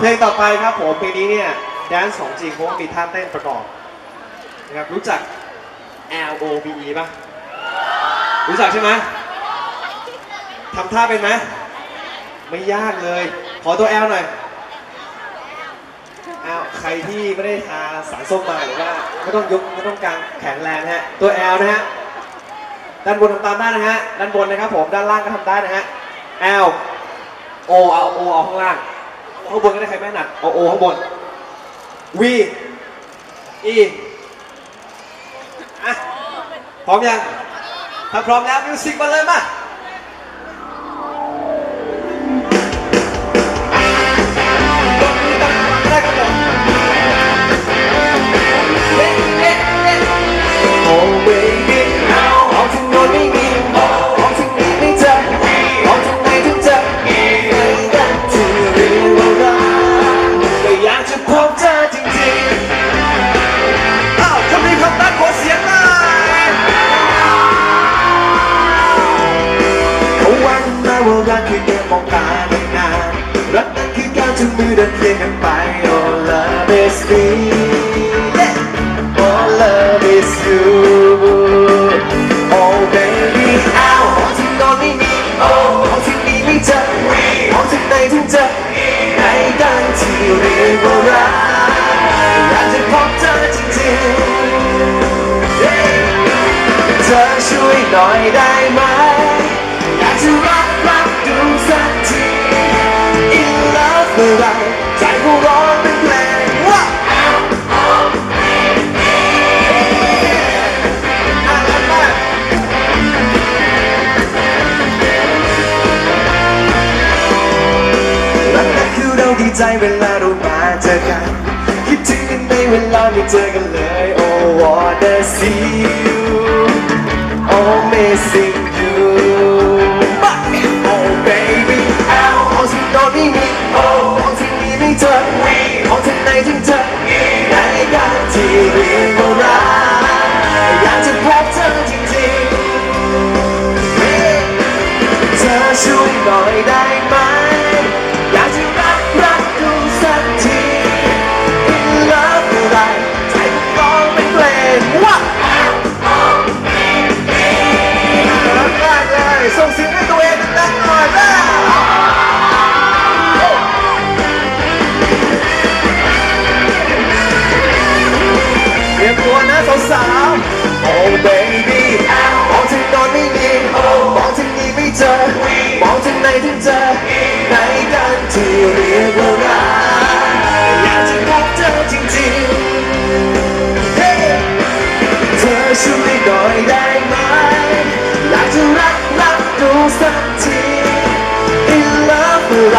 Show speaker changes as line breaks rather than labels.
เพลงต่อไปครับผมเพลงนี้เนี่ยแดนซ์ของจริงเพราะว่ามีท่าเต้นประกอบนะครับรู้จัก L O V E ป่ะ รู้จักใช่ไหมทำท่าเป็นไหมไม่ยากเลย ขอตัว L หน่อย L ใครที่ไม่ได้ทาสารส้มมาหรือว่าไม่ต้องยกไม่ต้องกางแข็งแรงนะฮะ ตัว L นะฮะ ด้านบนทำตามได้นะฮะ ด้านบนนะครับผม ด้านล่างก็ทำได้นะฮะ L O เอา O เอาข้างล่าง ข้างบนก็ได้ใครไม่ถนัดเอา O ข้างบน V E อะพร้อมยัง ถ้าพร้อมแล้วมิวสิกมาเลยมา มาว่า
รักคือเกมมองตาในนานรักนั้นคือการจูงมือเดินเคียงกันไป Oh love is me Oh love is you Oh baby อ้าวมองถึงโน้นไม่มีโอ้มองถึงนี้ไม่เจอมองถึงไหนถึงเจอไหนกันที่เรียกว่ารักอยากจะพบเธอจริงๆเธอช่วยหน่อยได้ ใจเวลาเรามาเจอกัน คิดถึงกันในเวลาไม่เจอกันเลย Oh wanna see you Oh missing you Oh baby เอามองสิ่งโน้นไม่มี Oh มองสิ่งนี้ไม่เจอมองทางไหนถึงเจอในกันที่เรียกว่ารักอยากจะพบเธอจริงๆ เธอช่วยหน่อยได้ไหม เอมองทางไหนถึงเจอในกานที่เรียกว่า
รักอยากจะพบเธอจริงๆ hey! เธ
อช่วยหน่อยได้ไหม อยากจะรักรักดูสักที In love เมื่ไร